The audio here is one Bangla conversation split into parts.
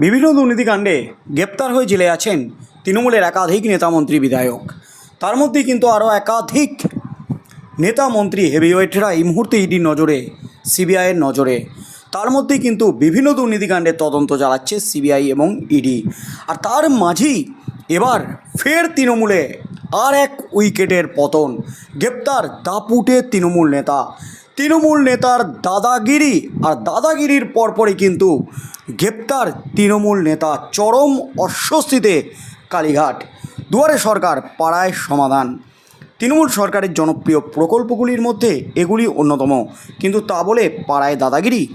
বিভিন্ন দুর্নীতিকাণ্ডে গ্রেপ্তার হয়ে জেলে আছেন তৃণমূলের একাধিক নেতামন্ত্রী বিধায়ক। তার মধ্যে কিন্তু আরও একাধিক নেতা মন্ত্রী হেভিওয়েটরা এই মুহূর্তে ইডির নজরে, সিবিআইয়ের নজরে। তার মধ্যে কিন্তু বিভিন্ন দুর্নীতিকাণ্ডের তদন্ত চালাচ্ছে সিবিআই এবং ইডি। আর তার মাঝেই এবার ফের তৃণমূলে আর এক উইকেটের পতন। গ্রেপ্তার দাপুটে তৃণমূল নেতা। তৃণমূল নেতার দাদাগিরি আর দাদাগিরির পরপরই কিন্তু গ্রেপ্তার তৃণমূল নেতা চরম অস্বস্তিতে কালীঘাট। দুয়ারে সরকার পাড়ায় সমাধান। তৃণমূল সরকারের জনপ্রিয় প্রকল্পগুলির মধ্যে এগুলি অন্যতম। কিন্তু তা বলে পাড়ায় দাদাগিরি।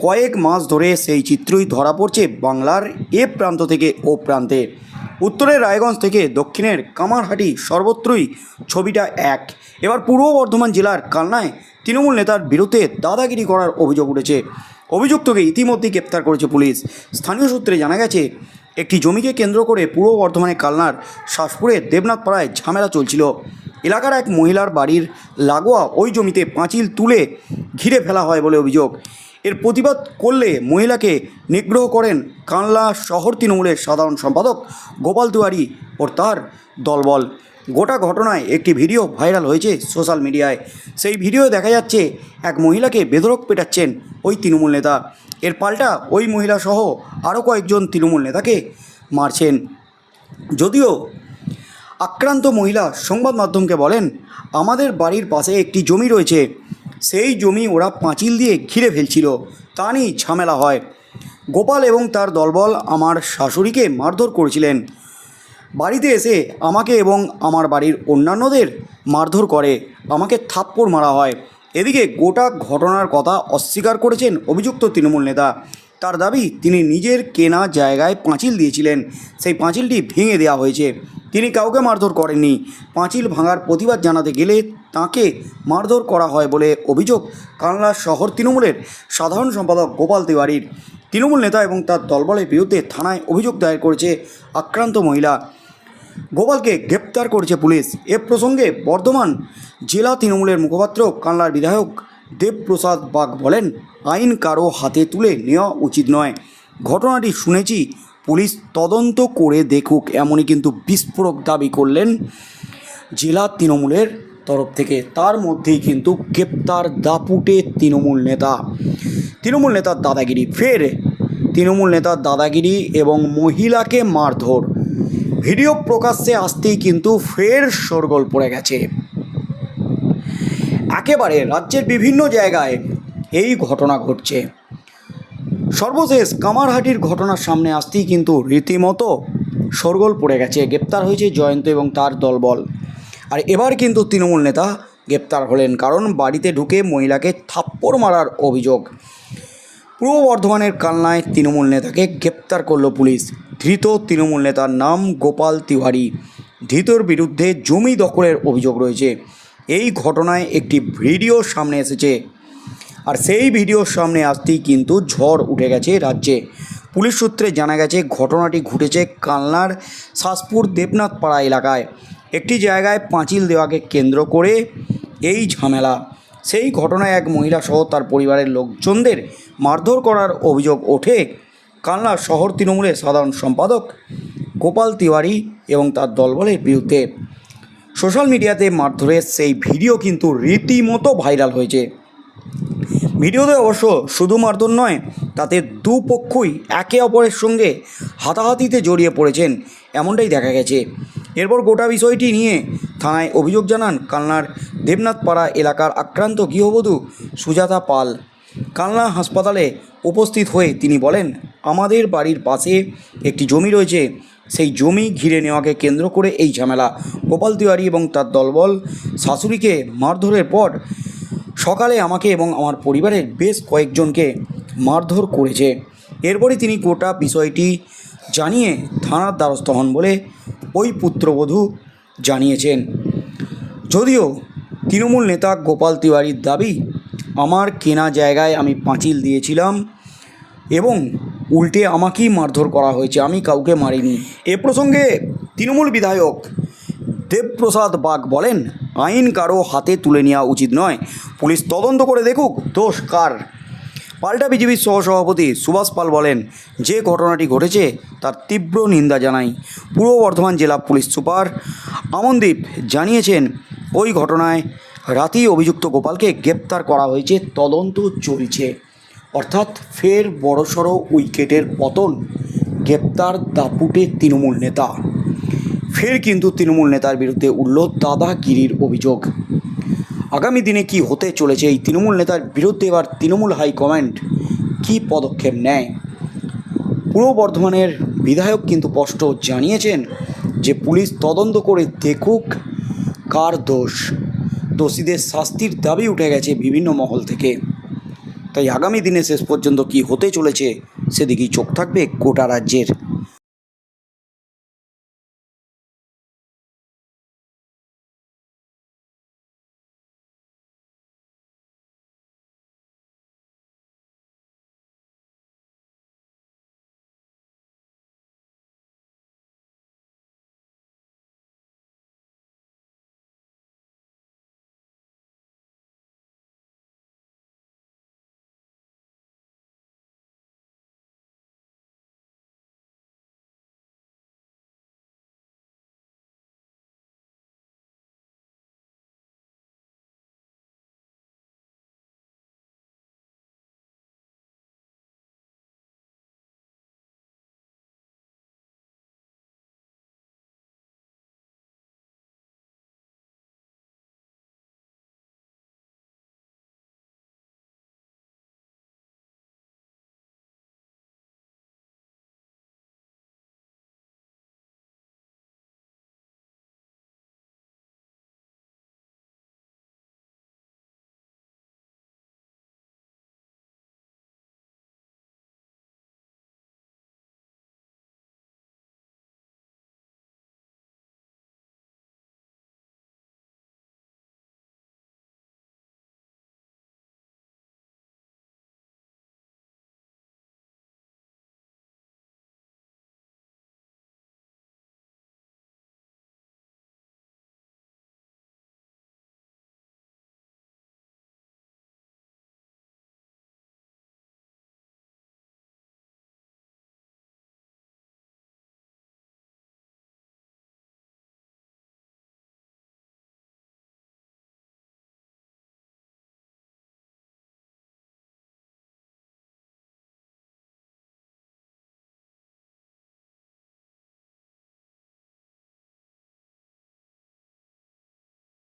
কয়েক মাস ধরে সেই চিত্রই ধরা পড়ছে বাংলার এ প্রান্ত থেকে ও প্রান্তে। উত্তরের রায়গঞ্জ থেকে দক্ষিণের কামারহাটি সর্বত্রই ছবিটা এক। এবার পূর্ব বর্ধমান জেলার কালনায় তৃণমূল নেতার বিরুদ্ধে দাদাগিরি করার অভিযোগ উঠেছে। অভিযুক্তকে ইতিমধ্যেই গ্রেপ্তার করেছে পুলিশ। স্থানীয় সূত্রে জানা গেছে, একটি জমিকে কেন্দ্র করে পূর্ব বর্ধমানের কালনার শাসপুরে দেবনাথ পাড়ায় ঝামেলা চলছিল। এলাকার এক মহিলার বাড়ির লাগোয়া ওই জমিতে পাঁচিল তুলে ঘিরে ফেলা হয় বলে অভিযোগ। এর প্রতিবাদ করলে মহিলাকে নিগ্রহ করেন কানলা শহর তৃণমূলের সাধারণ সম্পাদক গোপাল তিওয়ারি ও তার দলবল। গোটা ঘটনায় একটি ভিডিও ভাইরাল হয়েছে সোশ্যাল মিডিয়ায়। সেই ভিডিও দেখা যাচ্ছে, এক মহিলাকে বেধরক পেটাচ্ছেন ওই তৃণমূল নেতা। এর পাল্টা ওই মহিলা সহ আরও কয়েকজন তৃণমূল নেতাকে মারছেন। যদিও আক্রান্ত মহিলা সংবাদ মাধ্যমকে বলেন, আমাদের বাড়ির পাশে একটি জমি রয়েছে। সেই জমি ওরা পাঁচিল দিয়ে ঘিরে ফেলছিল। তা নিয়েই ঝামেলা হয়। গোপাল এবং তার দলবল আমার শাশুড়িকে মারধর করেছিলেন। বাড়িতে এসে আমাকে এবং আমার বাড়ির অন্যান্যদের মারধর করে, আমাকে থাপ্পড় মারা হয়। এদিকে গোটা ঘটনার কথা অস্বীকার করেছেন অভিযুক্ত তৃণমূল নেতা। তার দাবি, তিনি নিজের কেনা জায়গায় পাঁচিল দিয়েছিলেন। সেই পাঁচিলটি ভেঙে দেওয়া হয়েছে। তিনি কাউকে মারধর করেননি। পাঁচিল ভাঙার প্রতিবাদ জানাতে গেলে তাকে মারধর করা হয় বলে অভিযোগ কানলা শহর তৃণমূলের সাধারণ সম্পাদক গোপাল তিওয়ারির। তৃণমূল নেতা এবং তার দলবলের বিরুদ্ধে থানায় অভিযোগ দায়ের করেছে আক্রান্ত মহিলা। গোপালকে গ্রেপ্তার করেছে পুলিশ। এ প্রসঙ্গে বর্ধমান জেলা তৃণমূলের মুখপাত্র, কানলার বিধায়ক দেবপ্রসাদ বাগ বলেন, আইন কারও হাতে তুলে নেওয়া উচিত নয়। ঘটনাটি শুনেছি, পুলিশ তদন্ত করে দেখুক, এমনই কিন্তু বিস্ফোরক দাবি করলেন জেলা তৃণমূলের তরফ থেকে। তার মধ্যেই কিন্তু গ্রেপ্তার দাপুটে তৃণমূল নেতা। তৃণমূল নেতার দাদাগিরি, ফের তৃণমূল নেতার দাদাগিরি এবং মহিলাকে মারধর। ভিডিও প্রকাশ্যে আসতেই কিন্তু ফের শোরগোল পড়ে গেছে। একেবারে রাজ্যের বিভিন্ন জায়গায় এই ঘটনা ঘটছে। সর্বশেষ কামারহাটির ঘটনার সামনে আসতেই কিন্তু রীতিমতো শোরগোল পড়ে গেছে। গ্রেপ্তার হয়েছে জয়ন্ত এবং তার দলবল। আর এবার কিন্তু তৃণমূল নেতা গ্রেপ্তার হলেন কারণ বাড়িতে ঢুকে মহিলাকে থাপ্পড় মারার অভিযোগ। পূর্ব বর্ধমানের কালনায় তৃণমূল নেতাকে গ্রেপ্তার করল পুলিশ। ধৃত তৃণমূল নেতার নাম গোপাল তিওয়ারি। ধৃতর বিরুদ্ধে জমি দখলের অভিযোগ রয়েছে। এই ঘটনায় একটি ভিডিও সামনে এসেছে। আর সেই ভিডিওর সামনে আসতেই কিন্তু ঝড় উঠে গেছে রাজ্যে। পুলিশ সূত্রে জানা গেছে, ঘটনাটি ঘটেছে কালনার শাসপুর দেবনাথ পাড়া এলাকায়। একটি জায়গায় পাঁচিল দেওয়াকে কেন্দ্র করে এই ঝামেলা। সেই ঘটনায় এক মহিলা সহ তার পরিবারের লোকজনদের মারধর করার অভিযোগ ওঠে। কালনা শহর তৃণমূলের সাধারণ সম্পাদক গোপাল তিওয়ারি এবং তার দলবলের বিরুদ্ধে সোশ্যাল মিডিয়াতে মারধরের সেই ভিডিও কিন্তু রীতিমতো ভাইরাল হয়েছে। ভিডিওতে অবশ্য শুধু মারধর নয়, তাতে দুপক্ষই একে অপরের সঙ্গে হাতাহাতিতে জড়িয়ে পড়েছেন এমনটাই দেখা গেছে। এরপর গোটা বিষয়টি নিয়ে থানায় অভিযোগ জানান কালনার দেবনাথপাড়া এলাকার আক্রান্ত গৃহবধূ সুজাতা পাল। কালনা হাসপাতালে উপস্থিত হয়ে তিনি বলেন আমাদের বাড়ির পাশে একটি জমি রয়েছে। সেই জমি ঘিরে নেওয়াকে কেন্দ্র করে এই ঝামেলা। গোপাল তিওয়ারি এবং তার দলবল শাশুড়িকে মারধরের পর সকালে আমাকে এবং আমার পরিবারের বেশ কয়েকজনকে মারধর করেছে। এরপরে তিনি গোটা বিষয়টি জানিয়ে থানার দ্বারস্থ হন বলে ওই পুত্রবধূ জানিয়েছেন। যদিও তৃণমূল নেতা গোপাল তিওয়ারির দাবি, আমার কেনা জায়গায় আমি পাঁচিল দিয়েছিলাম এবং উল্টে আমাকেই মারধর করা হয়েছে, আমি কাউকে মারিনি। এ প্রসঙ্গে তৃণমূল বিধায়ক দেবপ্রসাদ বাগ বলেন, আইন কারও হাতে তুলে নেওয়া উচিত নয়। পুলিশ তদন্ত করে দেখুক দোষ কার। পাল্টা বিজেপির সহসভাপতি সুভাষ পাল বলেন, যে ঘটনাটি ঘটেছে তার তীব্র নিন্দা জানাই। পূর্ব বর্ধমান জেলা পুলিশ সুপার আমনদীপ জানিয়েছেন, ওই ঘটনায় রাতেই অভিযুক্ত গোপালকে গ্রেপ্তার করা হয়েছে, তদন্ত চলছে। অর্থাৎ ফের বড়সড় উইকেটের পতন, গ্রেপ্তার দাপুটে তৃণমূল নেতা। ফের কিন্তু তৃণমূল নেতার বিরুদ্ধে উঠল দাদাগিরির অভিযোগ। আগামী দিনে কি হতে চলেছে এই তৃণমূল নেতার বিরুদ্ধে এবার তৃণমূল হাইকমান্ড কী পদক্ষেপ নেয়? পূর্ব বর্ধমানের বিধায়ক কিন্তু স্পষ্ট জানিয়েছেন যে পুলিশ তদন্ত করে দেখুক কার দোষ। দোষীদের শাস্তির দাবি উঠে গেছে বিভিন্ন মহল থেকে। তাই আগামী দিনে শেষ পর্যন্ত কি হতে চলেছে সেদিকেই চোখ থাকবে গোটা রাজ্যের